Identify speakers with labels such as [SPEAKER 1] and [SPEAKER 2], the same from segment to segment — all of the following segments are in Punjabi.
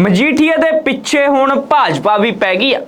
[SPEAKER 1] ਮਜੀਠੀਆ ਦੇ ਪਿੱਛੇ ਹੁਣ ਭਾਜਪਾ ਵੀ ਪੈ ਗਈ ਆ।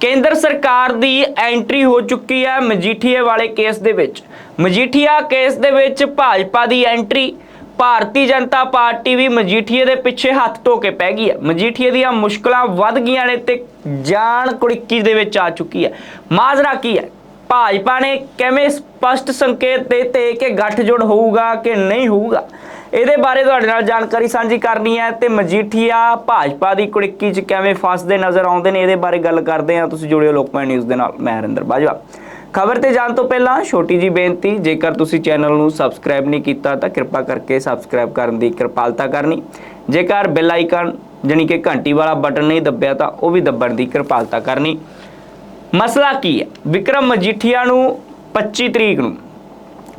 [SPEAKER 1] ਕੇਂਦਰ ਸਰਕਾਰ ਦੀ ਐਂਟਰੀ ਹੋ ਚੁੱਕੀ ਹੈ ਮਜੀਠੀਏ ਵਾਲੇ ਕੇਸ ਦੇ ਵਿੱਚ। ਮਜੀਠੀਆ ਕੇਸ ਦੇ ਵਿੱਚ ਭਾਜਪਾ ਦੀ ਐਂਟਰੀ, ਭਾਰਤੀ ਜਨਤਾ ਪਾਰਟੀ ਵੀ ਮਜੀਠੀਏ ਦੇ ਪਿੱਛੇ ਹੱਥ ਧੋ ਕੇ ਪੈ ਗਈ ਹੈ ਮਜੀਠੀਏ ਦੀਆਂ ਮੁਸ਼ਕਲਾਂ ਵੱਧ ਗਈਆਂ ਨੇ ਤੇ ਜਾਨ ਕੁੜਿੱਕੀ ਦੇ ਵਿੱਚ ਆ ਚੁੱਕੀ ਹੈ ਮਾਜ਼ਰਾ ਕੀ ਹੈ ਭਾਜਪਾ ਨੇ ਕਿਵੇਂ ਸਪਸ਼ਟ ਸੰਕੇਤ ਦਿੱਤੇ ਕਿ ਗੱਠਜੋੜ ਹੋਊਗਾ ਕਿ ਨਹੀਂ ਹੋਊਗਾ? ਇਹਦੇ ਬਾਰੇ ਤੁਹਾਡੇ ਨਾਲ ਜਾਣਕਾਰੀ ਸਾਂਝੀ ਕਰਨੀ ਹੈ ਤੇ ਮਜੀਠੀਆ ਭਾਜਪਾ ਦੀ ਕੁੜਿੱਕੀ 'ਚ ਕਿਵੇਂ ਫਸਦੇ ਨਜ਼ਰ ਆਉਂਦੇ ਨੇ, ਇਹਦੇ ਬਾਰੇ ਗੱਲ ਕਰਦੇ ਹਾਂ। ਤੁਸੀਂ ਜੁੜਿਓ ਲੋਕਮਾ ਨਿਊਜ਼ ਦੇ ਨਾਲ, ਮੈਂ ਹਰਿੰਦਰ ਬਾਜਵਾ। ਖਬਰ ਤੇ ਜਾਣ ਤੋਂ ਪਹਿਲਾਂ ਛੋਟੀ ਜੀ ਬੇਨਤੀ, ਜੇਕਰ ਤੁਸੀਂ ਚੈਨਲ ਨੂੰ ਸਬਸਕ੍ਰਾਈਬ ਨਹੀਂ ਕੀਤਾ ਤਾਂ ਕਿਰਪਾ ਕਰਕੇ ਸਬਸਕ੍ਰਾਈਬ ਕਰਨ ਦੀ ਕਿਰਪਾਲਤਾ ਕਰਨੀ। ਜੇਕਰ ਬੈਲ ਆਈਕਨ ਜਾਣੀ ਕਿ ਘੰਟੀ ਵਾਲਾ ਬਟਨ ਨਹੀਂ ਦੱਬਿਆ ਤਾਂ ਉਹ ਵੀ ਦੱਬਣ ਦੀ ਕਿਰਪਾਲਤਾ ਕਰਨੀ। ਮਸਲਾ ਕੀ ਹੈ? ਵਿਕਰਮ ਮਜੀਠੀਆ ਨੂੰ 25 ਤਰੀਕ ਨੂੰ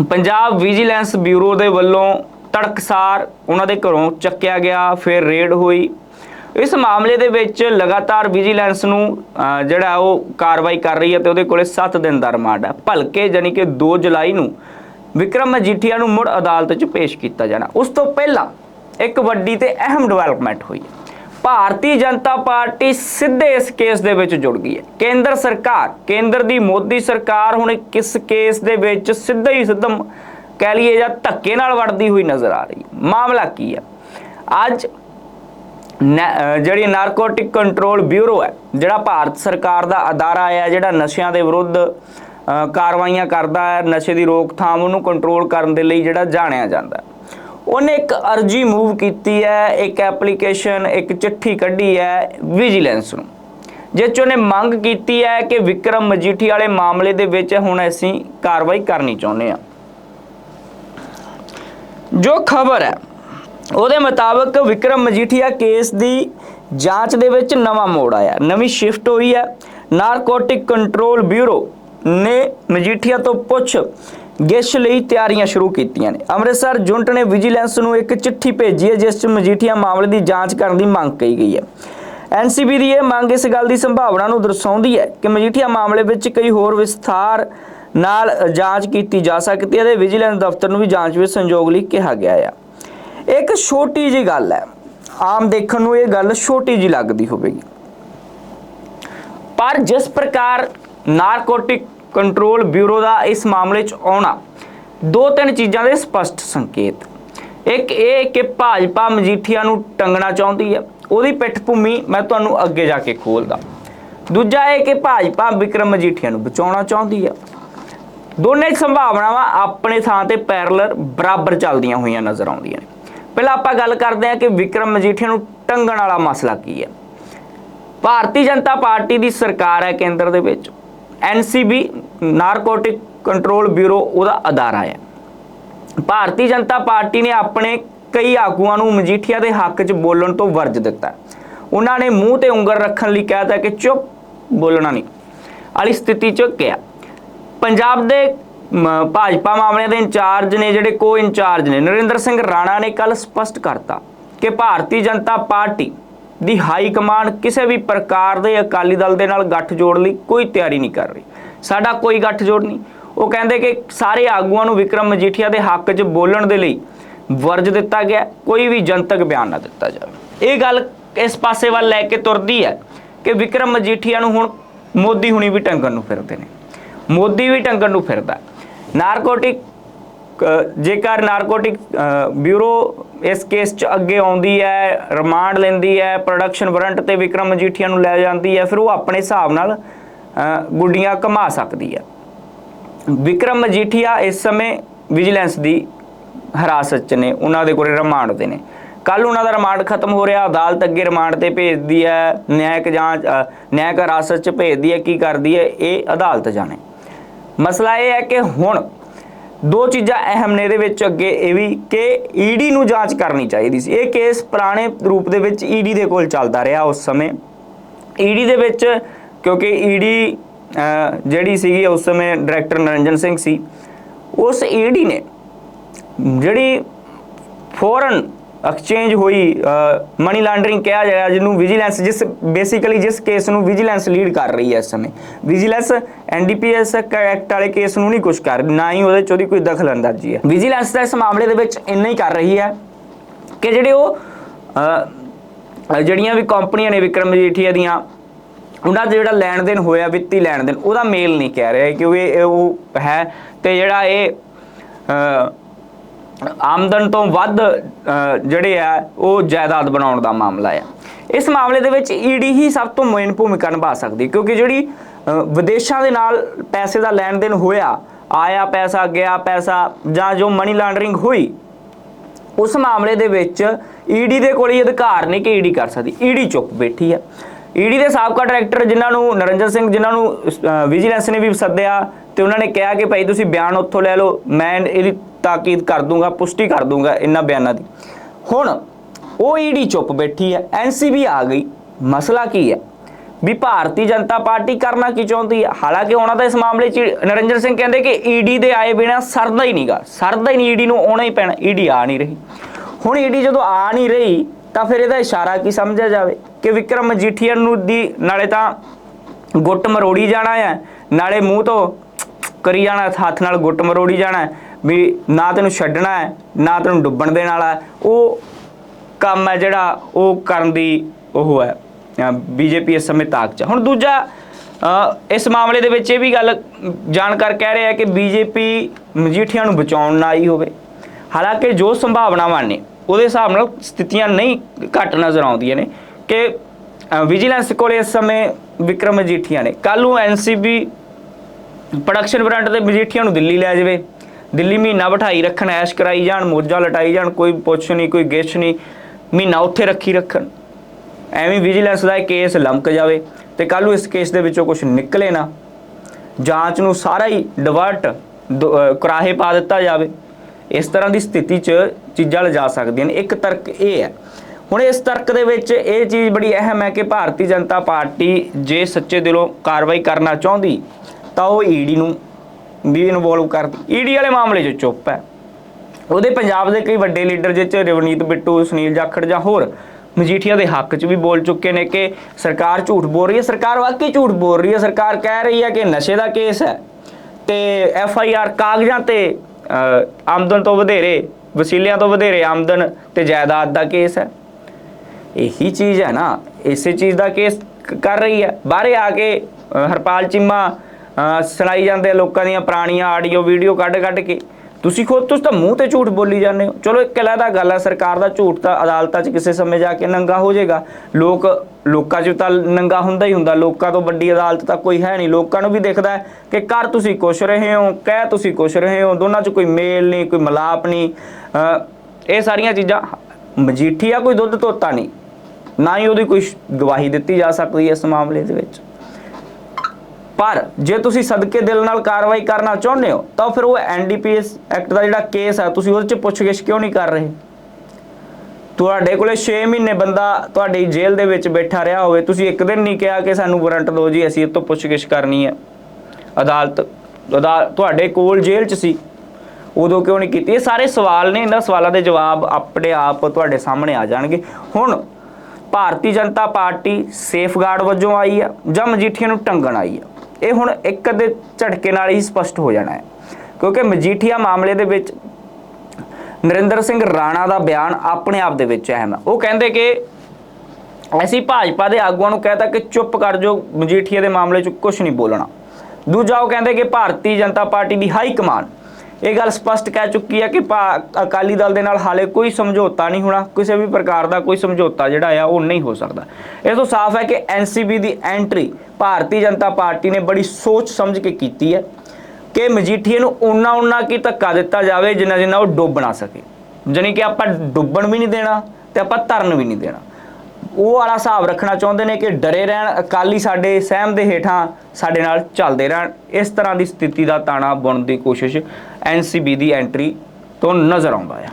[SPEAKER 1] ਪੰਜਾਬ ਵਿਜੀਲੈਂਸ ਬਿਊਰੋ ਦੇ ਵੱਲੋਂ ਤੜਕਸਾਰ ਉਹਨਾਂ ਦੇ ਘਰੋਂ ਚੱਕਿਆ ਗਿਆ, ਫਿਰ ਰੇਡ ਹੋਈ। ਇਸ ਮਾਮਲੇ ਦੇ ਵਿੱਚ ਲਗਾਤਾਰ ਵਿਜੀਲੈਂਸ ਨੂੰ ਜਿਹੜਾ ਉਹ ਕਾਰਵਾਈ ਕਰ ਰਹੀ ਹੈ ਤੇ ਉਹਦੇ ਕੋਲੇ 7 ਦਿਨ ਦਾ ਰਿਮਾਂਡ ਹੈ। ਭਲਕੇ ਜਾਨੀ ਕਿ 2 ਜੁਲਾਈ ਨੂੰ ਵਿਕਰਮ ਮਜੀਠੀਆ ਨੂੰ ਮੁੜ ਅਦਾਲਤ 'ਚ ਪੇਸ਼ ਕੀਤਾ ਜਾਣਾ। ਉਸ ਤੋਂ ਪਹਿਲਾਂ ਇੱਕ ਵੱਡੀ ਤੇ ਅਹਿਮ ਡਿਵੈਲਪਮੈਂਟ ਹੋਈ। ਹੈ ਭਾਰਤੀ ਜਨਤਾ ਪਾਰਟੀ ਸਿੱਧੇ ਇਸ ਕੇਸ ਦੇ ਵਿੱਚ ਜੁੜ ਗਈ ਹੈ। ਕੇਂਦਰ ਸਰਕਾਰ, ਕੇਂਦਰ ਦੀ ਮੋਦੀ ਸਰਕਾਰ ਹੁਣ ਕਿਸ ਕੇਸ ਦੇ ਵਿੱਚ ਸਿੱਧਾ ਹੀ ਸਿੱਧਮ ਕਹਿ ਲਈਏ ਜਾਂ ਧੱਕੇ ਨਾਲ ਵੜਦੀ ਹੋਈ ਨਜ਼ਰ ਆ ਰਹੀ। ਮਾਮਲਾ ਕੀ ਹੈ? ਅੱਜ ਨੈ- ਜਿਹੜੀ ਨਾਰਕੋਟਿਕ ਕੰਟਰੋਲ ਬਿਊਰੋ ਹੈ, ਜਿਹੜਾ ਭਾਰਤ ਸਰਕਾਰ ਦਾ ਅਦਾਰਾ ਹੈ, ਜਿਹੜਾ ਨਸ਼ਿਆਂ ਦੇ ਵਿਰੁੱਧ ਕਾਰਵਾਈਆਂ ਕਰਦਾ ਹੈ, ਨਸ਼ੇ ਦੀ ਰੋਕਥਾਮ ਉਹਨੂੰ ਕੰਟਰੋਲ ਕਰਨ ਦੇ ਲਈ ਜਿਹੜਾ ਜਾਣਿਆ ਜਾਂਦਾ ਉਹਨੇ ਇੱਕ ਅਰਜੀ ਮੂਵ ਕੀਤੀ ਹੈ, ਇੱਕ ਐਪਲੀਕੇਸ਼ਨ, ਇੱਕ ਚਿੱਠੀ ਕੱਢੀ ਹੈ ਵਿਜੀਲੈਂਸ ਨੂੰ, ਜਿਸ 'ਚ ਉਹਨੇ ਮੰਗ ਕੀਤੀ ਹੈ ਕਿ ਵਿਕਰਮ ਮਜੀਠੀ ਵਾਲੇ ਮਾਮਲੇ ਦੇ ਵਿੱਚ ਹੁਣ ਅਸੀਂ ਕਾਰਵਾਈ ਕਰਨੀ ਚਾਹੁੰਦੇ ਹਾਂ। ਜੋ ਖਬਰ ਹੈ, ਉਹਦੇ ਮੁਤਾਬਕ ਵਿਕਰਮ ਮਜੀਠੀਆ ਕੇਸ ਦੀ ਜਾਂਚ ਦੇ ਵਿੱਚ ਨਵਾਂ ਮੋੜ ਆਇਆ। ਨਵੀਂ ਸ਼ਿਫਟ ਹੋਈ ਹੈ। ਨਾਰਕੋਟਿਕ ਕੰਟਰੋਲ ਬਿਊਰੋ ਨੇ ਮਜੀਠੀਆ ਤੋਂ ਪੁੱਛ ਗਿੱਛ ਲਈ ਤਿਆਰੀਆਂ ਸ਼ੁਰੂ ਕੀਤੀਆਂ ਨੇ। ਅੰਮ੍ਰਿਤਸਰ ਜੁੰਟ ਨੇ ਵਿਜੀਲੈਂਸ ਨੂੰ ਇੱਕ ਚਿੱਠੀ ਭੇਜੀ ਹੈ, ਜਿਸ 'ਚ ਮਜੀਠੀਆ ਮਾਮਲੇ ਦੀ ਜਾਂਚ ਕਰਨ ਦੀ ਮੰਗ ਕਹੀ ਗਈ ਹੈ। ਐਨਸੀਬੀ ਦੀ ਇਹ ਮੰਗ ਇਸ ਗੱਲ ਦੀ ਸੰਭਾਵਨਾ ਨੂੰ ਦਰਸਾਉਂਦੀ ਹੈ ਕਿ ਮਜੀਠੀਆ ਮਾਮਲੇ ਵਿੱਚ ਕਈ ਹੋਰ ਵਿਸਥਾਰ ਨਾਲ ਜਾਂਚ ਕੀਤੀ ਜਾ ਸਕਦੀ ਹੈ ਤੇ ਵਿਜੀਲੈਂਸ ਦਫ਼ਤਰ ਨੂੰ ਵੀ ਜਾਂਚ ਵਿੱਚ ਸੰਯੋਗ ਲਈ ਕਿਹਾ ਗਿਆ ਆ। ਇੱਕ ਛੋਟੀ ਜੀ ਗੱਲ ਹੈ। ਆਮ ਦੇਖਣ ਨੂੰ ਇਹ ਗੱਲ ਛੋਟੀ ਜੀ ਲੱਗਦੀ ਹੋਵੇਗੀ। ਪਰ ਜਿਸ ਪ੍ਰਕਾਰ ਨਾਰਕੋਟਿਕ ਕੰਟਰੋਲ ਬਿਊਰੋ ਦਾ ਇਸ ਮਾਮਲੇ 'ਚ ਆਉਣਾ, ਦੋ ਤਿੰਨ ਚੀਜ਼ਾਂ ਦੇ ਸਪਸ਼ਟ ਸੰਕੇਤ। ਇੱਕ ਇਹ ਕਿ ਭਾਜਪਾ ਮਜੀਠੀਆ ਨੂੰ ਟੰਗਣਾ ਚਾਹੁੰਦੀ ਹੈ, ਉਹਦੀ ਪਿੱਠ ਭੂਮੀ ਮੈਂ ਤੁਹਾਨੂੰ ਅੱਗੇ ਜਾ ਕੇ ਖੋਲਦਾ। ਦੂਜਾ ਇਹ ਕਿ ਭਾਜਪਾ ਵਿਕਰਮ ਮਜੀਠੀਆ ਨੂੰ ਬਚਾਉਣਾ ਚਾਹੁੰਦੀ ਹੈ। ਦੋਨੇ ਸੰਭਾਵਨਾਵਾਂ ਆਪਣੇ ਥਾਂ ਤੇ ਪੈਰਲਲ ਬਰਾਬਰ ਚੱਲਦੀਆਂ ਹੋਈਆਂ ਨਜ਼ਰ ਆਉਂਦੀਆਂ ਨੇ। ਪਹਿਲਾਂ ਆਪਾਂ ਗੱਲ ਕਰਦੇ ਹਾਂ ਕਿ ਵਿਕਰਮ ਮਜੀਠੀਆ ਨੂੰ ਟੰਗਣ ਵਾਲਾ ਮਸਲਾ ਕੀ ਹੈ। ਭਾਰਤੀ ਜਨਤਾ ਪਾਰਟੀ ਦੀ ਸਰਕਾਰ ਹੈ ਕੇਂਦਰ ਦੇ ਵਿੱਚ। ਐਨਸੀਬੀ ਨਾਰਕੋਟਿਕ ਕੰਟਰੋਲ ਬਿਊਰੋ ਉਹਦਾ ਅਦਾਰਾ ਹੈ। ਭਾਰਤੀ ਜਨਤਾ ਪਾਰਟੀ ਨੇ ਆਪਣੇ ਕਈ ਆਗੂਆਂ ਨੂੰ ਮਜੀਠੀਆ ਦੇ ਹੱਕ 'ਚ ਬੋਲਣ ਤੋਂ ਵਰਜ ਦਿੱਤਾ ਉਹਨਾਂ ਨੇ ਮੂੰਹ ਤੇ ਉਂਗਲ ਰੱਖਣ ਲਈ ਕਹਿਤਾ ਕਿ ਚੁੱਪ, ਬੋਲਣਾ ਨਹੀਂ। ਵਾਲੀ ਸਥਿਤੀ 'ਚ ਕਿਹਾ। ਪੰਜਾਬ ਦੇ ਮ, ਭਾਜਪਾ ਮਾਮਲਿਆਂ ਦੇ ਇੰਚਾਰਜ ਨੇ ਜਿਹੜੇ ਕੋ ਇੰਚਾਰਜ ਨੇ ਨਰਿੰਦਰ ਸਿੰਘ ਰਾਣਾ ਨੇ ਕੱਲ ਸਪਸ਼ਟ ਕਰਤਾ ਕਿ ਭਾਰਤੀ ਜਨਤਾ ਪਾਰਟੀ ਦੀ ਹਾਈ ਕਮਾਂਡ ਕਿਸੇ ਵੀ ਪ੍ਰਕਾਰ ਦੇ ਅਕਾਲੀ ਦਲ ਦੇ ਨਾਲ ਗੱਠ ਜੋੜ ਲਈ ਕੋਈ ਤਿਆਰੀ ਨਹੀਂ ਕਰ ਰਹੀ। ਸਾਡਾ ਕੋਈ ਗੱਠ ਜੋੜ ਨਹੀਂ। ਉਹ ਕਹਿੰਦੇ ਕਿ ਸਾਰੇ ਆਗੂਆਂ ਨੂੰ ਵਿਕਰਮ ਮਜੀਠੀਆ ਦੇ ਹੱਕ 'ਚ ਬੋਲਣ ਦੇ ਲਈ ਵਰਜ ਦਿੱਤਾ ਗਿਆ ਕੋਈ ਵੀ ਜਨਤਕ ਬਿਆਨ ਨਾ ਦਿੱਤਾ ਜਾਵੇ। ਇਹ ਗੱਲ ਇਸ ਪਾਸੇ ਵੱਲ ਲੈ ਕੇ ਤੁਰਦੀ ਹੈ ਕਿ ਵਿਕਰਮ ਮਜੀਠੀਆ ਨੂੰ ਹੁਣ ਮੋਦੀ ਹੁਣੀ ਵੀ ਟੰਗਣ ਨੂੰ ਫਿਰਦੇ ਨੇ। ਮੋਦੀ ਵੀ ਟੰਗਣ ਨੂੰ ਫਿਰਦਾ। ਨਾਰਕੋਟਿਕ ਜੇਕਰ ਨਾਰਕੋਟਿਕ ਬਿਊਰੋ ਇਸ ਕੇਸ 'ਚ ਅੱਗੇ ਆਉਂਦੀ ਹੈ, ਰਿਮਾਂਡ ਲੈਂਦੀ ਹੈ ਪ੍ਰੋਡਕਸ਼ਨ ਵਾਰੰਟ ਤੇ ਵਿਕਰਮ ਮਜੀਠੀਆ ਨੂੰ ਲੈ ਜਾਂਦੀ ਹੈ, ਫਿਰ ਉਹ ਆਪਣੇ ਹਿਸਾਬ ਨਾਲ ਗੁੱਡੀਆਂ ਕਮਾ ਸਕਦੀ ਹੈ। ਵਿਕਰਮ ਮਜੀਠੀਆ ਇਸ ਸਮੇਂ ਵਿਜੀਲੈਂਸ ਦੀ ਹਰਾਸਤ 'ਚ ਨੇ, ਉਹਨਾਂ ਦੇ ਕੋਲੇ ਰਿਮਾਂਡ ਦੇ ਨੇ। ਕੱਲ ਉਹਨਾਂ ਦਾ ਰਿਮਾਂਡ ਖਤਮ ਹੋ ਰਿਹਾ, ਅਦਾਲਤ ਅੱਗੇ ਰਿਮਾਂਡ ਤੇ ਭੇਜਦੀ ਹੈ, ਨਿਆਇਕ ਜਾਂਚ ਨਿਆਇਕ ਹਰਾਸਤ 'ਚ ਭੇਜਦੀ ਹੈ, ਕੀ ਕਰਦੀ ਹੈ, ਇਹ ਅਦਾਲਤ ਜਾਣੇ। ਮਸਲਾ ਇਹ ਹੈ ਕਿ ਹੁਣ ਦੋ ਚੀਜ਼ਾਂ ਅਹਿਮ ਨੇ ਇਹਦੇ ਵਿੱਚ ਅੱਗੇ ਇਹ ਵੀ ਕਿ ਈਡੀ ਨੂੰ ਜਾਂਚ ਕਰਨੀ ਚਾਹੀਦੀ ਸੀ। ਇਹ ਕੇਸ ਪੁਰਾਣੇ ਰੂਪ ਦੇ ਵਿੱਚ ਈਡੀ ਦੇ ਕੋਲ ਚੱਲਦਾ ਰਿਹਾ ਉਸ ਸਮੇਂ। ਈਡੀ ਦੇ ਵਿੱਚ ਕਿਉਂਕਿ ਈਡੀ ਜਿਹੜੀ ਸੀਗੀ ਉਸ ਸਮੇਂ ਡਾਇਰੈਕਟਰ ਨਰਿੰਜਨ ਸਿੰਘ ਸੀ, ਉਸ ਈਡੀ ਨੇ ਜਿਹੜੀ ਫੋਰਨ ਐਕਸਚੇਂਜ ਹੋਈ ਮਨੀ ਲਾਂਡਰਿੰਗ ਕਿਹਾ ਜਾ ਰਿਹਾ, ਜਿਹਨੂੰ ਵਿਜੀਲੈਂਸ ਜਿਸ ਬੇਸਿਕਲੀ ਜਿਸ ਕੇਸ ਨੂੰ ਵਿਜੀਲੈਂਸ ਲੀਡ ਕਰ ਰਹੀ ਹੈ ਇਸ ਸਮੇਂ। ਵਿਜੀਲੈਂਸ ਐਨਡੀਪੀਐਸ ਐਕਟ ਵਾਲੇ ਕੇਸ ਨੂੰ ਨਹੀਂ ਕੁਝ ਕਰ ਨਾ ਹੀ ਉਹਦੇ ਚ ਉਹਦੀ ਕੋਈ ਦਖਲ ਅੰਦਾਜ਼ੀ ਹੈ। ਵਿਜੀਲੈਂਸ ਦਾ ਇਸ ਮਾਮਲੇ ਦੇ ਵਿੱਚ ਇੰਨਾ ਹੀ ਕਰ ਰਹੀ ਹੈ ਕਿ ਜਿਹੜੇ ਉਹ ਜਿਹੜੀਆਂ ਵੀ ਕੰਪਨੀਆਂ ਨੇ ਵਿਕਰਮ ਮਜੀਠੀਆ ਦੀਆਂ, ਉਹਨਾਂ ਦਾ ਜਿਹੜਾ ਲੈਣ ਦੇਣ ਹੋਇਆ, ਵਿੱਤੀ ਲੈਣ ਦੇਣ ਉਹਦਾ ਮੇਲ ਨਹੀਂ ਕਹਿ ਰਿਹਾ ਕਿਉਂਕਿ ਉਹ ਹੈ ਤੇ ਜਿਹੜਾ ਇਹ ਆਮਦਨ ਤੋਂ ਵੱਧ ਜਿਹੜੇ ਆ, ਉਹ ਜਾਇਦਾਦ ਬਣਾਉਣ ਦਾ ਮਾਮਲਾ ਆ। ਇਸ ਮਾਮਲੇ ਦੇ ਵਿੱਚ ਈਡੀ ਹੀ ਸਭ ਤੋਂ ਮੇਨ ਭੂਮਿਕਾ ਨਿਭਾ ਸਕਦੀ, ਕਿਉਂਕਿ ਜਿਹੜੀ ਵਿਦੇਸ਼ਾਂ ਦੇ ਨਾਲ ਪੈਸੇ ਦਾ ਲੈਣ ਦੇਣ ਹੋਇਆ, ਆਇਆ ਪੈਸਾ, ਗਿਆ ਪੈਸਾ, ਜਾਂ ਜੋ ਮਨੀ ਲਾਂਡਰਿੰਗ ਹੋਈ, ਉਸ ਮਾਮਲੇ ਦੇ ਵਿੱਚ ਈਡੀ ਦੇ ਕੋਲ ਹੀ ਅਧਿਕਾਰ ਨਹੀਂ ਕਿ ਈਡੀ ਕਰ ਸਕਦੀ। ਈਡੀ ਚੁੱਪ ਬੈਠੀ ਹੈ ਈਡੀ ਦੇ ਸਾਬਕਾ ਡਾਇਰੈਕਟਰ ਜਿਨ੍ਹਾਂ ਨੂੰ, ਨਰਿੰਦਰ ਸਿੰਘ ਜਿਨ੍ਹਾਂ ਨੂੰ ਵਿਜੀਲੈਂਸ ਨੇ ਵੀ ਸੱਦਿਆ, ਤੇ ਉਹਨਾਂ ਨੇ ਕਿਹਾ ਕਿ ਭਾਈ ਤੁਸੀਂ ਬਿਆਨ ਉੱਥੋਂ ਲੈ ਲਓ, ਮੈਂ ਇਹਦੀ ਤਾਕੀਦ ਕਰ ਦੂੰਗਾ, ਪੁਸ਼ਟੀ ਕਰ ਦੂੰਗਾ ਇਹਨਾਂ ਬਿਆਨਾਂ ਦੀ। ਹੁਣ ਉਹ ਈਡੀ ਚੁੱਪ ਬੈਠੀ ਹੈ ਐਨਸੀਬੀ ਆ ਗਈ। ਮਸਲਾ ਕੀ ਹੈ? ਵੀ ਭਾਰਤੀ ਜਨਤਾ ਪਾਰਟੀ ਕਰਨਾ ਕੀ ਚਾਹੁੰਦੀ ਹੈ? ਹਾਲਾਂਕਿ ਉਹਨਾਂ ਦਾ ਇਸ ਮਾਮਲੇ 'ਚ ਨਰਿੰਦਰ ਸਿੰਘ ਕਹਿੰਦੇ ਕਿ ਈਡੀ ਦੇ ਆਏ ਬਿਨਾ ਸਰਦਾ ਹੀ ਨਹੀਂਗਾ। ਸਰਦਾ ਹੀ ਨਹੀਂ, ਈਡੀ ਨੂੰ ਆਉਣਾ ਹੀ ਪੈਣਾ। ਈਡੀ ਆ ਨਹੀਂ ਰਹੀ। ਹੁਣ ਈਡੀ ਜਦੋਂ ਆ ਨਹੀਂ ਰਹੀ, ਤਾਂ ਫਿਰ ਇਹਦਾ ਇਸ਼ਾਰਾ ਕੀ ਸਮਝਿਆ ਜਾਵੇ? ਕਿ ਵਿਕਰਮ ਮਜੀਠੀਆ ਨੂੰ ਦੀ ਨਾਲੇ ਤਾਂ ਗੁੱਟ ਮਰੋੜੀ ਜਾਣਾ ਹੈ, ਨਾਲੇ ਮੂੰਹ ਤੋਂ ਕਰੀ ਜਾਣਾ, ਹੱਥ ਨਾਲ ਗੁੱਟ ਮਰੋੜੀ ਜਾਣਾ ਵੀ ਨਾ ਤੈਨੂੰ ਛੱਡਣਾ ਹੈ, ਨਾ ਤੈਨੂੰ ਡੁੱਬਣ ਦੇਣ ਵਾਲਾ ਹੈ। ਉਹ ਕੰਮ ਹੈ ਜਿਹੜਾ ਉਹ ਕਰਨ ਦੀ ਉਹ ਹੈ ਬੀਜੇਪੀ ਇਸ ਸਮੇਂ ਤਾਕ ਚ ਹੈ। ਹੁਣ ਦੂਜਾ ਇਸ ਮਾਮਲੇ ਦੇ ਵਿੱਚ ਇਹ ਵੀ ਗੱਲ ਜਾਣਕਾਰ ਕਹਿ ਰਿਹਾ ਹੈ ਕਿ ਬੀਜੇਪੀ ਮਜੀਠੀਆਂ ਨੂੰ ਬਚਾਉਣ ਨਾ ਆਈ ਹੋਵੇ ਹਾਲਾਂਕਿ ਜੋ ਸੰਭਾਵਨਾਵਾਂ ਨੇ, ਉਹਦੇ ਹਿਸਾਬ ਨਾਲ ਸਥਿਤੀਆਂ ਨਹੀਂ ਘੱਟ ਨਜ਼ਰ ਆਉਂਦੀਆਂ ਨੇ ਕਿ ਵਿਜੀਲੈਂਸ ਕੋਲ ਇਸ ਸਮੇਂ ਵਿਕਰਮ ਮਜੀਠੀਆ ਨੇ ਕੱਲ ਨੂੰ ਐਨਸੀਬੀ ਪ੍ਰੋਡਕਸ਼ਨ ਬ੍ਰਾਂਡ ਦੇ ਮਜੀਠੀਆਂ ਨੂੰ ਦਿੱਲੀ ਲੈ ਜਾਵੇ ਦਿੱਲੀ ਮਹੀਨਾ ਬਿਠਾਈ ਰੱਖਣ, ਐਸ਼ ਕਰਾਈ ਜਾਣ ਮੋਰਜਾ ਲਟਾਈ ਜਾਣ, ਕੋਈ ਪੁੱਛ ਨਹੀਂ, ਕੋਈ ਗਿੱਛ ਨਹੀਂ, ਮਹੀਨਾ ਉੱਥੇ ਰੱਖੀ ਰੱਖਣ। ਐਵੇਂ ਵਿਜੀਲੈਂਸ ਦਾ ਇਹ ਕੇਸ ਲੰਮਕ ਜਾਵੇ ਤੇ ਕੱਲ ਨੂੰ ਇਸ ਕੇਸ ਦੇ ਵਿੱਚੋਂ ਕੁਝ ਨਿਕਲੇ ਨਾ, ਜਾਂਚ ਨੂੰ ਸਾਰਾ ਹੀ ਡਿਵਰਟ ਦ- ਅਹ ਪਾ ਦਿੱਤਾ ਜਾਵੇ। ਇਸ ਤਰ੍ਹਾਂ ਦੀ ਸਥਿਤੀ 'ਚ ਚੀਜ਼ਾਂ ਲਿਜਾ ਸਕਦੀਆਂ ਨੇ। ਇੱਕ ਤਰਕ ਇਹ ਹੈ। ਹੁਣ ਇਸ ਤਰਕ ਦੇ ਵਿੱਚ ਇਹ ਚੀਜ਼ ਬੜੀ ਅਹਿਮ ਹੈ ਕਿ ਭਾਰਤੀ ਜਨਤਾ ਪਾਰਟੀ ਜੇ ਸੱਚੇ ਦਿਲੋਂ ਕਾਰਵਾਈ ਕਰਨਾ ਚਾਹੁੰਦੀ, ਤਾਂ ਉਹ ਈਡੀ ਨੂੰ ਵੀ ਇਨਵੋਲਵ ਕਰਦੀ ਈਡੀ ਵਾਲੇ ਮਾਮਲੇ 'ਚ ਚੁੱਪ ਹੈ। ਉਹਦੇ ਪੰਜਾਬ ਦੇ ਕਈ ਵੱਡੇ ਲੀਡਰ ਜਿਹ 'ਚ ਰਵਨੀਤ ਬਿੱਟੂ, ਸੁਨੀਲ ਜਾਖੜ ਜਾਂ ਹੋਰ ਮਜੀਠੀਆ ਦੇ ਹੱਕ 'ਚ ਵੀ ਬੋਲ ਚੁੱਕੇ ਨੇ ਕਿ ਸਰਕਾਰ ਝੂਠ ਬੋਲ ਰਹੀ ਹੈ। ਸਰਕਾਰ ਵਾਕਈ ਝੂਠ ਬੋਲ ਰਹੀ ਹੈ। ਸਰਕਾਰ ਕਹਿ ਰਹੀ ਹੈ ਕਿ ਨਸ਼ੇ ਦਾ ਕੇਸ ਹੈ ਤੇ ਐਫ ਆਈ ਆਰ ਕਾਗਜ਼ਾਂ ਤੇ ਆਮਦਨ ਤੋਂ ਵਧੇਰੇ, ਵਸੀਲਿਆਂ ਤੋਂ ਵਧੇਰੇ ਆਮਦਨ ਤੇ ਜਾਇਦਾਦ ਦਾ ਕੇਸ ਹੈ। ਇਹੀ ਚੀਜ਼ ਹੈ ਨਾ। ਇਸੇ ਚੀਜ਼ ਦਾ ਕੇਸ ਕਰ ਰਹੀ ਹੈ। ਬਾਹਰੇ ਆ ਕੇ ਹਰਪਾਲ ਚੀਮਾ ਸੁਣਾਈ ਜਾਂਦੇ ਆ ਲੋਕਾਂ ਦੀਆਂ ਪੁਰਾਣੀਆਂ ਆਡੀਓ ਵੀਡੀਓ ਕੱਢ ਕੱਢ ਕੇ। ਤੁਸੀਂ ਖੁਦ, ਤੁਸੀਂ ਤਾਂ ਮੂੰਹ ਤੇ ਝੂਠ ਬੋਲੀ ਜਾਂਦੇ ਹੋ। ਚਲੋ, ਇੱਕ ਅਲੱਗਾ ਗੱਲ ਹੈ ਸਰਕਾਰ ਦਾ ਝੂਠ ਤਾਂ ਅਦਾਲਤਾਂ 'ਚ ਕਿਸੇ ਸਮੇਂ ਜਾ ਕੇ ਨੰਗਾ ਹੋ ਜਾਏਗਾ। ਲੋਕ, ਲੋਕਾਂ 'ਚ ਤਾਂ ਨੰਗਾ ਹੁੰਦਾ ਹੀ ਹੁੰਦਾ। ਲੋਕਾਂ ਤੋਂ ਵੱਡੀ ਅਦਾਲਤ ਤਾਂ ਕੋਈ ਹੈ ਨਹੀਂ। ਲੋਕਾਂ ਨੂੰ ਵੀ ਦਿਖਦਾ ਕਿ ਕਰ ਤੁਸੀਂ ਕੁਛ ਰਹੇ ਹੋ, ਕਹਿ ਤੁਸੀਂ ਕੁਛ ਰਹੇ ਹੋ। ਦੋਨਾਂ 'ਚ ਕੋਈ ਮੇਲ ਨਹੀਂ, ਕੋਈ ਮਲਾਪ ਨਹੀਂ। ਇਹ ਸਾਰੀਆਂ ਚੀਜ਼ਾਂ, ਮਜੀਠੀਆ ਕੋਈ ਦੁੱਧ ਧੋਤਾ ਨਹੀਂ। ਨਾ ਹੀ ਉਹਦੀ ਕੋਈ ਗਵਾਹੀ ਦਿੱਤੀ ਜਾ ਸਕਦੀ ਹੈ ਇਸ ਮਾਮਲੇ ਦੇ ਵਿੱਚ। ਪਰ ਜੇ ਤੁਸੀਂ ਸਦਕੇ ਦਿਲ ਨਾਲ ਕਾਰਵਾਈ ਕਰਨਾ ਚਾਹੁੰਦੇ ਹੋ, ਤਾਂ ਫਿਰ ਉਹ ਐਨਡੀਪੀਐਸ ਐਕਟ ਦਾ ਜਿਹੜਾ ਕੇਸ ਹੈ ਤੁਸੀਂ ਉਹਦੇ 'ਚ ਪੁੱਛਗਿੱਛ ਕਿਉਂ ਨਹੀਂ ਕਰ ਰਹੇ? ਤੁਹਾਡੇ ਕੋਲੇ 6 ਮਹੀਨੇ ਬੰਦਾ ਤੁਹਾਡੀ ਜੇਲ੍ਹ ਦੇ ਵਿੱਚ ਬੈਠਾ ਰਿਹਾ ਹੋਵੇ, ਤੁਸੀਂ ਇੱਕ ਦਿਨ ਨਹੀਂ ਕਿਹਾ ਕਿ ਸਾਨੂੰ ਵਾਰੰਟ ਦਿਓ ਜੀ, ਅਸੀਂ ਇਹ ਤੋਂ ਪੁੱਛਗਿੱਛ ਕਰਨੀ ਹੈ। ਅਦਾਲਤ ਅਦਾਲਤ ਤੁਹਾਡੇ ਕੋਲ ਜੇਲ੍ਹ 'ਚ ਸੀ, ਉਦੋਂ ਕਿਉਂ ਨਹੀਂ ਕੀਤੀ? ਇਹ ਸਾਰੇ ਸਵਾਲ ਨੇ, ਇਹਨਾਂ ਸਵਾਲਾਂ ਦੇ ਜਵਾਬ ਆਪਣੇ ਆਪ ਤੁਹਾਡੇ ਸਾਹਮਣੇ ਆ ਜਾਣਗੇ। ਹੁਣ ਭਾਰਤੀ ਜਨਤਾ ਪਾਰਟੀ ਸੇਫਗਾਰਡ ਵਜੋਂ ਆਈ ਆ, ਜਾਂ ਮਜੀਠੀਆ ਨੂੰ ਟੰਗਣ ਆਈ ਆ? ਇਹ ਹੁਣ ਇੱਕ ਅੱਧੇ ਝਟਕੇ ਨਾਲ ਹੀ ਸਪਸ਼ਟ ਹੋ ਜਾਣਾ ਹੈ। ਕਿਉਂਕਿ ਮਜੀਠੀਆ ਮਾਮਲੇ ਦੇ ਵਿੱਚ ਨਰਿੰਦਰ ਸਿੰਘ ਰਾਣਾ ਦਾ ਬਿਆਨ ਆਪਣੇ ਆਪ ਦੇ ਵਿੱਚ ਅਹਿਮ ਹੈ। ਉਹ ਕਹਿੰਦੇ ਕਿ ਅਸੀਂ ਭਾਜਪਾ ਦੇ ਆਗੂਆਂ ਨੂੰ ਕਹਿਤਾ ਕਿ ਚੁੱਪ ਕਰ ਜਾਓ, ਮਜੀਠੀਆ ਦੇ ਮਾਮਲੇ 'ਚ ਕੁਝ ਨਹੀਂ ਬੋਲਣਾ। ਦੂਜਾ ਉਹ ਕਹਿੰਦੇ ਕਿ ਭਾਰਤੀ ਜਨਤਾ ਪਾਰਟੀ ਦੀ ਹਾਈ ਕਮਾਂਡ ਇਹ ਗੱਲ ਸਪਸ਼ਟ ਕਹਿ ਚੁੱਕੀ ਹੈ ਕਿ ਭਾ- ਅਕਾਲੀ ਦਲ ਦੇ ਨਾਲ ਹਾਲੇ ਕੋਈ ਸਮਝੌਤਾ ਨਹੀਂ ਹੋਣਾ, ਕਿਸੇ ਵੀ ਪ੍ਰਕਾਰ ਦਾ ਕੋਈ ਸਮਝੌਤਾ ਜਿਹੜਾ ਆ ਉਹ ਨਹੀਂ ਹੋ ਸਕਦਾ। ਇਹ ਤੋਂ ਸਾਫ਼ ਹੈ ਕਿ ਐਨਸੀਬੀ ਦੀ ਐਂਟਰੀ ਭਾਰਤੀ ਜਨਤਾ ਪਾਰਟੀ ਨੇ ਬੜੀ ਸੋਚ ਸਮਝ ਕੇ ਕੀਤੀ ਹੈ ਕਿ ਮਜੀਠੀਏ ਨੂੰ ਓਨਾ ਓਨਾ ਕੀ ਧੱਕਾ ਦਿੱਤਾ ਜਾਵੇ ਜਿੰਨਾ ਜਿੰਨਾ ਉਹ ਡੁੱਬ ਨਾ ਸਕੇ। ਜਾਣੀ ਕਿ ਆਪਾਂ ਡੁੱਬਣ ਵੀ ਨਹੀਂ ਦੇਣਾ ਤੇ ਆਪਾਂ ਤਰਨ ਵੀ ਨਹੀਂ ਦੇਣਾ। ਉਹ ਵਾਲਾ ਹਿਸਾਬ ਰੱਖਣਾ ਚਾਹੁੰਦੇ ਨੇ ਕਿ ਡਰੇ ਰਹਿਣ, ਅਕਾਲੀ ਸਾਡੇ ਸਹਿਮ ਦੇ ਹੇਠਾਂ ਸਾਡੇ ਨਾਲ ਚੱਲਦੇ ਰਹਿਣ। ਇਸ ਤਰ੍ਹਾਂ ਦੀ ਸਥਿਤੀ ਦਾ ਤਾਣਾ ਬੁਣਨ ਦੀ ਕੋਸ਼ਿਸ਼ ਐਨਸੀਬੀ ਦੀ ਐਂਟਰੀ ਤੋਂ ਨਜ਼ਰ ਆਉਂਦਾ ਹੈ